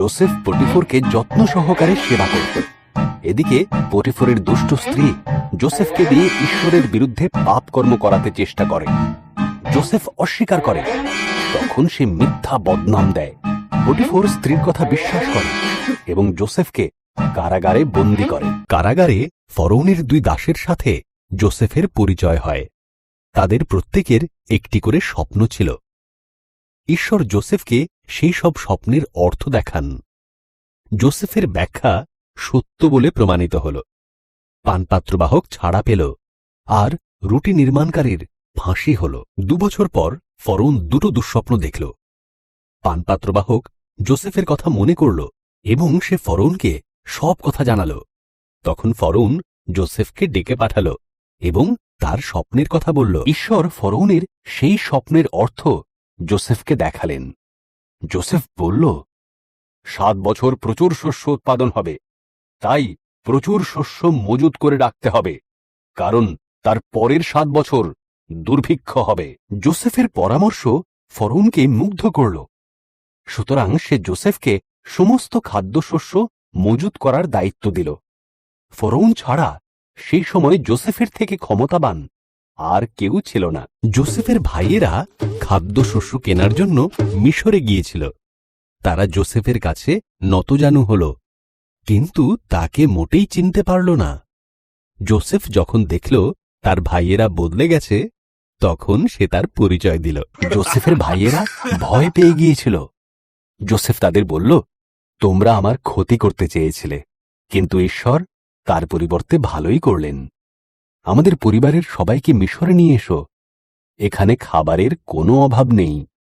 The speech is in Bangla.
জোসেফ পটিফোরকে যত্ন সহকারে সেবা করত এদিকে পটিফোরের দুষ্ট স্ত্রী জোসেফকে দিয়ে ঈশ্বরের বিরুদ্ধে পাপ কর্ম করাতে চেষ্টা করে। জোসেফ অস্বীকার করে। তখন সে মিথ্যা বদনাম দেয়। পটিফোর স্ত্রীর কথা বিশ্বাস করে এবং জোসেফকে কারাগারে বন্দী করে। কারাগারে ফরৌনের দুই দাসের সাথে জোসেফের পরিচয় হয়। তাদের প্রত্যেকের একটি করে স্বপ্ন ছিল। ঈশ্বর জোসেফকে সেই সব স্বপ্নের অর্থ দেখান। জোসেফের ব্যাখ্যা সত্য বলে প্রমাণিত হল। পানপাত্রবাহক ছাড়া পেল আর রুটি নির্মাণকারীর ফাঁসি হল। দুবছর পর ফরৌন দুটো দুঃস্বপ্ন দেখল। পানপাত্রবাহক জোসেফের কথা মনে করল এবং সে ফরৌনকে সব কথা জানাল। তখন ফরৌন জোসেফকে ডেকে পাঠাল এবং তার স্বপ্নের কথা বলল। ঈশ্বর ফরৌনের সেই স্বপ্নের অর্থ জোসেফকে দেখালেন। জোসেফ বলল, সাত বছর প্রচুর শস্য উৎপাদন হবে। তাই প্রচুর শস্য মজুত করে রাখতে হবে, কারণ তার পরের সাত বছর দুর্ভিক্ষ হবে। জোসেফের পরামর্শ ফরৌনকে মুগ্ধ করল। সুতরাং সে জোসেফকে সমস্ত খাদ্যশস্য মজুত করার দায়িত্ব দিল। ফরৌন ছাড়া সেই সময় জোসেফের থেকে ক্ষমতাবান আর কেউ ছিল না। জোসেফের ভাইয়েরা খাদ্যশস্য কেনার জন্য মিশরে গিয়েছিল। তারা জোসেফের কাছে নতজানু হল, কিন্তু তাকে মোটেই চিনতে পারল না। জোসেফ যখন দেখল তার ভাইয়েরা বদলে গেছে, তখন সে তার পরিচয় দিল। জোসেফের ভাইয়েরা ভয় পেয়ে গিয়েছিল। জোসেফ তাদের বলল, তোমরা আমার ক্ষতি করতে চেয়েছিলে, কিন্তু ঈশ্বর তার পরিবর্তে ভালোই করলেন। আমাদের পরিবারের সবাইকে মিশরে নিয়ে এসো এখানে খাবারের কোনো অভাব নেই।